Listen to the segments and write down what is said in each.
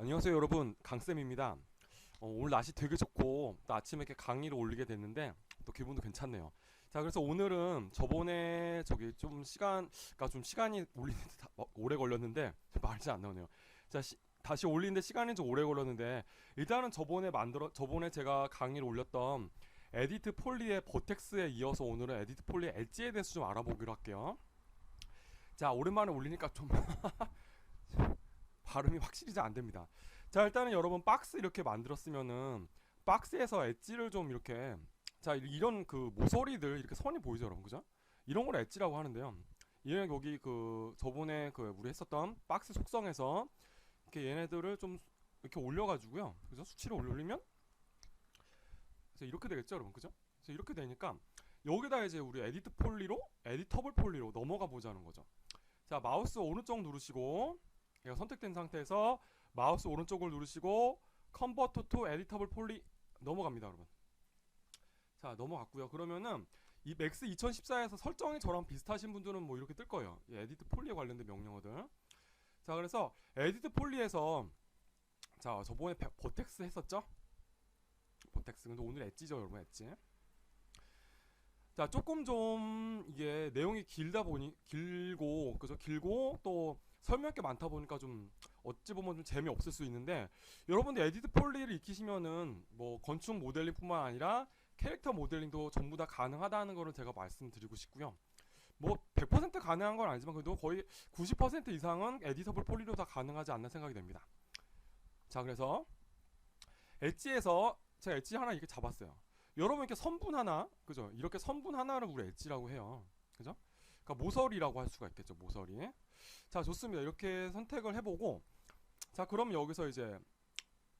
안녕하세요 여러분. 강쌤입니다. 어, 오늘 날씨 되게 좋고 또 아침에 이렇게 강의를 올리게 됐는데 또 기분도 괜찮네요. 자 그래서 오늘은 저번에 저기 좀 시간 그러니까 좀 시간이 올리는데 다- 어, 오래 걸렸는데 말이 잘 안 나오네요. 자 시- 다시 올리는데 시간이 좀 오래 걸렸는데 일단은 저번에 만들어 저번에 제가 강의를 올렸던 에디트 폴리의 버텍스에 이어서 오늘은 에디트 폴리의 엣지에 대해서 좀 알아보기로 할게요. 자 오랜만에 올리니까 좀 발음이 확실히 잘 안 됩니다. 자 일단은 여러분 박스 이렇게 만들었으면은 박스에서 엣지를 좀 이렇게 자 이런 그 모서리들 이렇게 선이 보이죠 여러분 그죠? 이런 걸 엣지라고 하는데요. 얘네 여기 그 저번에 그 우리 했었던 박스 속성에서 이렇게 얘네들을 좀 이렇게 올려가지고요. 그죠? 수치를 올리면 그래서 이렇게 되겠죠 여러분 그죠? 그래서 이렇게 되니까 여기다 이제 우리 에디트 폴리로 에디터블 폴리로 넘어가 보자는 거죠. 자 마우스 오른쪽 누르시고 얘가 선택된 상태에서 마우스 오른쪽을 누르시고 컨버터 투 에디터블 폴리 넘어갑니다 여러분. 자 넘어갔고요. 그러면은 이 맥스 2014에서 설정이 저랑 비슷하신 분들은 뭐 이렇게 뜰 거예요. 이 에디트 폴리에 관련된 명령어들. 자 그래서 에디트 폴리에서 자 저번에 베- 버텍스 했었죠? 버텍스 근데 오늘 엣지죠 여러분 엣지. 자 조금 좀 이게 내용이 길다 보니 길고 그죠? 길고 또 설명할 게 많다 보니까 좀 어찌 보면 좀 재미없을 수 있는데 여러분들 에디트 폴리를 익히시면은 뭐 건축 모델링뿐만 아니라 캐릭터 모델링도 전부 다 가능하다는 거를 제가 말씀드리고 싶고요. 뭐 100% 가능한 건 아니지만 그래도 거의 90% 이상은 에디터블 폴리로 다 가능하지 않나 생각이 됩니다. 자 그래서 엣지에서 제가 엣지 하나 이렇게 잡았어요. 여러분 이렇게 선분 하나 그죠? 이렇게 선분 하나를 우리 엣지라고 해요. 그죠? 그러니까 모서리라고 할 수가 있겠죠. 모서리. 자 좋습니다. 이렇게 선택을 해보고 자 그럼 여기서 이제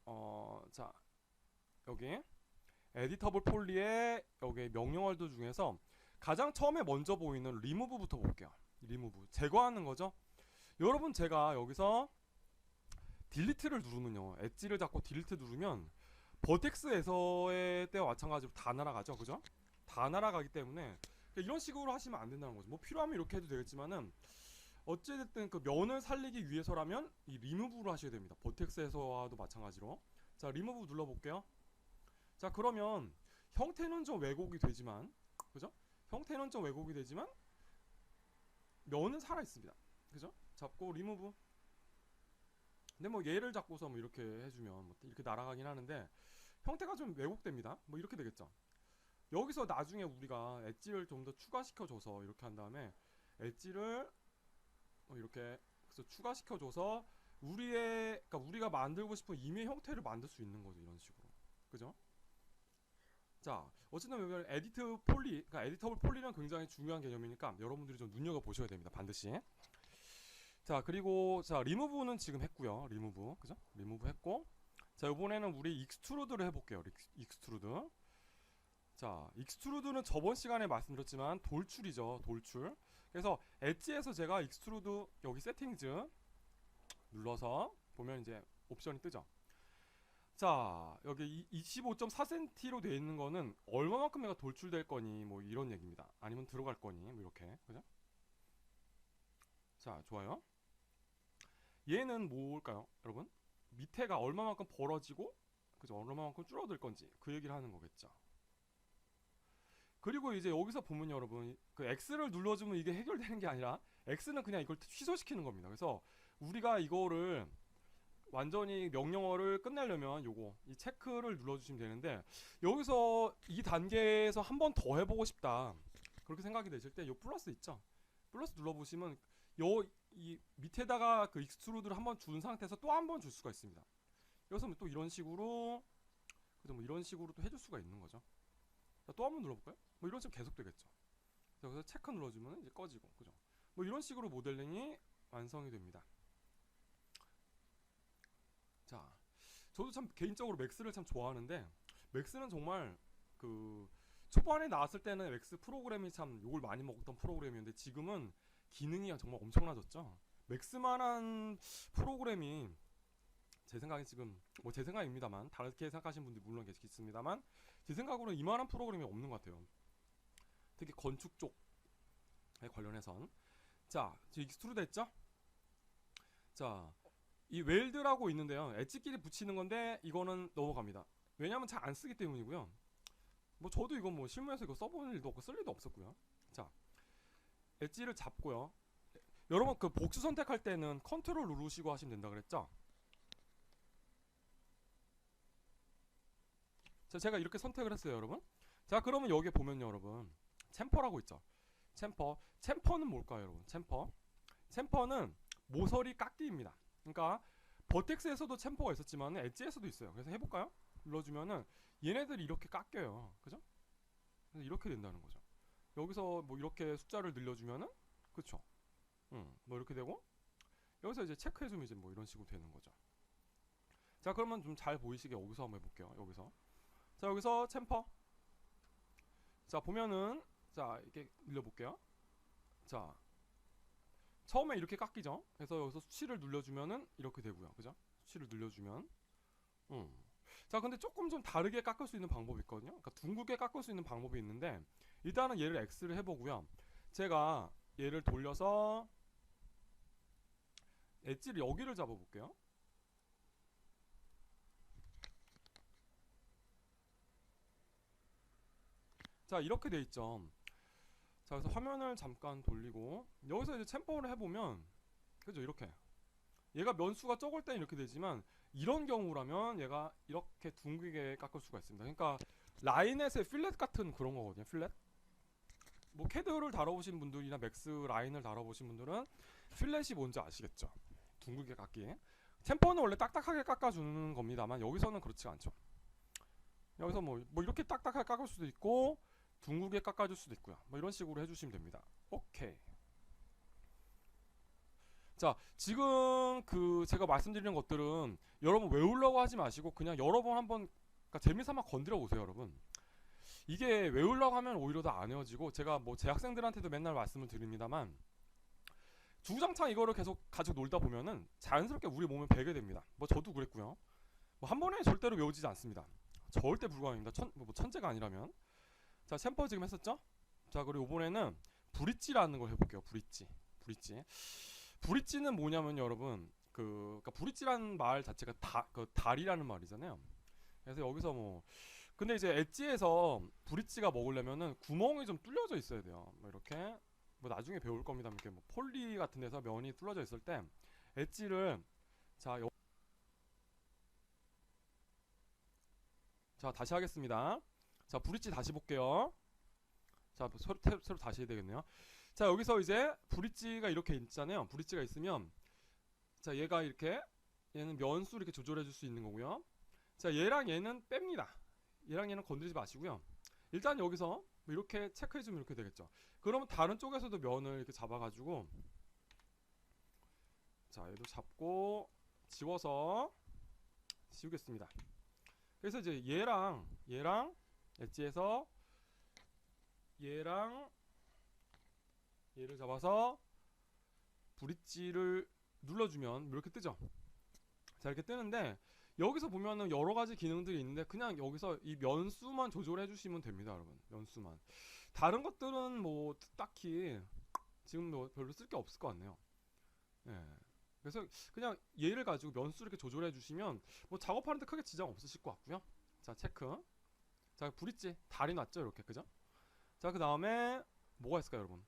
어 자 여기 에디터블 폴리의 여기 명령어들 중에서 가장 처음에 먼저 보이는 리무브부터 볼게요. 리무브. 제거하는 거죠? 여러분 제가 여기서 딜리트를 누르면요. 엣지를 잡고 딜리트 누르면 버텍스에서의 때와 마찬가지로 다 날아가죠. 그죠? 다 날아가기 때문에 이런 식으로 하시면 안 된다는 거죠 뭐 필요하면 이렇게 해도 되겠지만은 어찌됐든 그 면을 살리기 위해서라면 이 리무브를 하셔야 됩니다. 버텍스에서와도 마찬가지로. 자, 리무브 눌러볼게요. 자, 그러면 형태는 좀 왜곡이 되지만, 그죠? 형태는 좀 왜곡이 되지만, 면은 살아 있습니다. 그죠? 잡고 리무브. 근데 뭐 얘를 잡고서 뭐 이렇게 해주면 뭐 이렇게 날아가긴 하는데 형태가 좀 왜곡됩니다. 뭐 이렇게 되겠죠. 여기서 나중에 우리가 엣지를 좀 더 추가시켜줘서 이렇게 한 다음에 엣지를 어, 이렇게 그래서 추가시켜줘서 우리의 그러니까 우리가 만들고 싶은 임의 형태를 만들 수 있는 거죠 이런 식으로. 그죠? 자 어쨌든 여기 에디트 폴리 그러니까 에디터블 폴리는 굉장히 중요한 개념이니까 여러분들이 좀 눈여겨 보셔야 됩니다 반드시. 자 그리고 자 리무브는 지금 했고요 리무브. 그죠? 리무브 했고. 자 이번에는 우리 익스트루드를 해볼게요 익스- 익스트루드 자 익스트루드는 저번 시간에 말씀드렸지만 돌출이죠 돌출 그래서 엣지에서 제가 익스트루드 여기 세팅즈 눌러서 보면 이제 옵션이 뜨죠. 자 여기 25.4cm로 되어 있는 거는 얼마만큼 내가 돌출될 거니 뭐 이런 얘기입니다. 아니면 들어갈 거니 뭐 이렇게 그죠? 자 좋아요. 얘는 뭘까요, 여러분? 밑에가 얼마만큼 벌어지고 그죠? 얼마만큼 줄어들 건지 그 얘기를 하는 거겠죠. 그리고 이제 여기서 보면 여러분 그 X를 눌러주면 이게 해결되는 게 아니라 X는 그냥 이걸 취소시키는 겁니다. 그래서 우리가 이거를 완전히 명령어를 끝내려면 요거 이 체크를 눌러주시면 되는데 여기서 이 단계에서 한 번 더 해보고 싶다. 그렇게 생각이 되실 때 요 플러스 있죠? 플러스 눌러보시면 요 이 밑에다가 그 익스트루드를 한 번 준 상태에서 또 한 번 줄 수가 있습니다. 여기서 또 이런 식으로 그죠 뭐 이런 식으로 또 해줄 수가 있는 거죠 또 한 번 눌러볼까요? 뭐 이런 식으로 계속 되겠죠. 자, 여기서 체크 눌러주면 이제 꺼지고, 그죠? 뭐 이런 식으로 모델링이 완성이 됩니다. 자, 저도 참 개인적으로 맥스를 참 좋아하는데 맥스는 정말 그 초반에 나왔을 때는 맥스 프로그램이 참 욕을 많이 먹었던 프로그램이었는데 지금은 기능이 정말 엄청나졌죠. 맥스만한 프로그램이 제 생각에 지금 뭐 제 생각입니다만 다르게 생각하시는 분들이 물론 계시겠습니다만 제 생각으로는 이만한 프로그램이 없는 것 같아요. 특히 건축 쪽에 관련해선 자, 지금 익스트루드 했죠? 자, 이 웰드라고 있는데요. 엣지끼리 붙이는 건데 이거는 넘어갑니다. 왜냐면 잘 안 쓰기 때문이고요. 뭐 저도 이거 뭐 실무에서 이거 써본 일도 없고 쓸 일도 없었고요. 자, 엣지를 잡고요. 여러분 그 복수 선택할 때는 컨트롤 누르시고 하시면 된다 그랬죠? 자, 제가 이렇게 선택을 했어요, 여러분. 자, 그러면 여기 보면요, 여러분. 챔퍼라고 있죠. 챔퍼. 챔퍼는 뭘까요, 여러분? 챔퍼. 챔퍼는 모서리 깎기입니다. 그러니까 버텍스에서도 챔퍼가 있었지만 엣지에서도 있어요. 그래서 해볼까요? 눌러주면은 얘네들이 이렇게 깎여요. 그죠? 그래서 이렇게 된다는 거죠. 여기서 뭐 이렇게 숫자를 늘려주면은 그쵸? 음, 뭐 이렇게 되고 여기서 이제 체크해주면 이제 뭐 이런 식으로 되는 거죠. 자, 그러면 좀 잘 보이시게 여기서 한번 해볼게요. 여기서 자 여기서 챔퍼 자 보면은 자 이렇게 늘려볼게요. 자 처음에 이렇게 깎이죠. 그래서 여기서 수치를 눌러주면은 이렇게 되고요. 그죠? 수치를 눌러주면 음. 자 근데 조금 좀 다르게 깎을 수 있는 방법이 있거든요. 그러니까 둥글게 깎을 수 있는 방법이 있는데 일단은 얘를 X를 해보고요. 제가 얘를 돌려서 엣지를 여기를 잡아볼게요. 자 이렇게 돼 있죠. 자 그래서 화면을 잠깐 돌리고 여기서 이제 챔퍼를 해보면 그죠 이렇게 얘가 면수가 적을 땐 이렇게 되지만 이런 경우라면 얘가 이렇게 둥글게 깎을 수가 있습니다. 그러니까 라인에서의 필렛 같은 그런 거거든요. 필렛. 뭐 캐드를 다뤄보신 분들이나 맥스 라인을 다뤄보신 분들은 필렛이 뭔지 아시겠죠? 둥글게 깎기. 챔퍼는 원래 딱딱하게 깎아주는 겁니다만 여기서는 그렇지 않죠. 여기서 뭐, 뭐 이렇게 딱딱하게 깎을 수도 있고 둥글게 깎아줄 수도 있고요. 뭐 이런 식으로 해주시면 됩니다. 오케이. 자, 지금 그 제가 말씀드리는 것들은 여러분 외우려고 하지 마시고 그냥 여러 번 한번 그러니까 재미삼아 건드려 보세요, 여러분. 이게 외우려고 하면 오히려 더 안 외워지고 제가 뭐 제 학생들한테도 맨날 말씀을 드립니다만 주구장창 이거를 계속 가지고 놀다 보면은 자연스럽게 우리 몸에 배게 됩니다. 뭐 저도 그랬고요. 뭐 한 번에 절대로 외워지지 않습니다. 절대 불가능입니다. 천, 뭐 천재가 아니라면. 자, 챔퍼 지금 했었죠? 자, 그리고 이번에는 브릿지라는 걸 해볼게요. 브릿지. 브릿지. 브릿지는 뭐냐면 여러분, 그, 그러니까 브릿지라는 말 자체가 다, 그 달이라는 말이잖아요. 그래서 여기서 뭐, 근데 이제 엣지에서 브릿지가 먹으려면은 구멍이 좀 뚫려져 있어야 돼요. 뭐 이렇게. 뭐 나중에 배울 겁니다. 이렇게 뭐 폴리 같은 데서 면이 뚫려져 있을 때 엣지를 자, 여, 자, 다시 하겠습니다. 자, 브릿지 다시 볼게요. 자, 새로, 새로, 새로 다시 해야 되겠네요. 자, 여기서 이제 브릿지가 이렇게 있잖아요. 브릿지가 있으면 자, 얘가 이렇게 얘는 면수 이렇게 조절해 줄 수 있는 거고요. 자, 얘랑 얘는 뺍니다. 얘랑 얘는 건드리지 마시고요. 일단 여기서 뭐 이렇게 체크해 주면 이렇게 되겠죠. 그러면 다른 쪽에서도 면을 이렇게 잡아 가지고 자, 얘도 잡고 지워서 지우겠습니다. 그래서 이제 얘랑 얘랑 엣지에서 얘랑 얘를 잡아서 브릿지를 눌러주면 이렇게 뜨죠. 자 이렇게 뜨는데 여기서 보면은 여러 가지 기능들이 있는데 그냥 여기서 이 면수만 조절해 주시면 됩니다, 여러분. 면수만. 다른 것들은 뭐 딱히 지금 뭐 별로 쓸 게 없을 것 같네요. 예. 그래서 그냥 얘를 가지고 면수 이렇게 조절해 주시면 뭐 작업하는데 크게 지장 없으실 것 같고요. 자 체크. 자 브릿지 달이 났죠 이렇게 그죠? 자 그 다음에 뭐가 있을까요 여러분?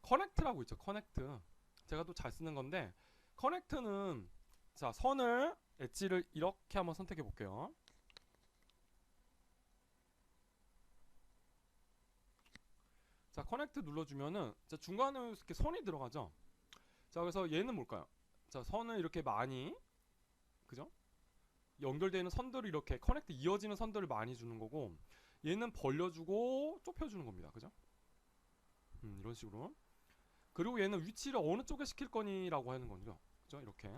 커넥트라고 있죠 커넥트. 제가 또 잘 쓰는 건데 커넥트는 자 선을 엣지를 이렇게 한번 선택해 볼게요. 자 커넥트 눌러주면은 자 중간에 이렇게 선이 들어가죠. 자 그래서 얘는 뭘까요? 자 선을 이렇게 많이 그죠? 연결되어 있는 선들을 이렇게 커넥트 이어지는 선들을 많이 주는 거고 얘는 벌려주고 좁혀주는 겁니다. 그죠? 음, 이런 식으로. 그리고 얘는 위치를 어느 쪽에 시킬 거니라고 하는 거죠. 그죠? 이렇게.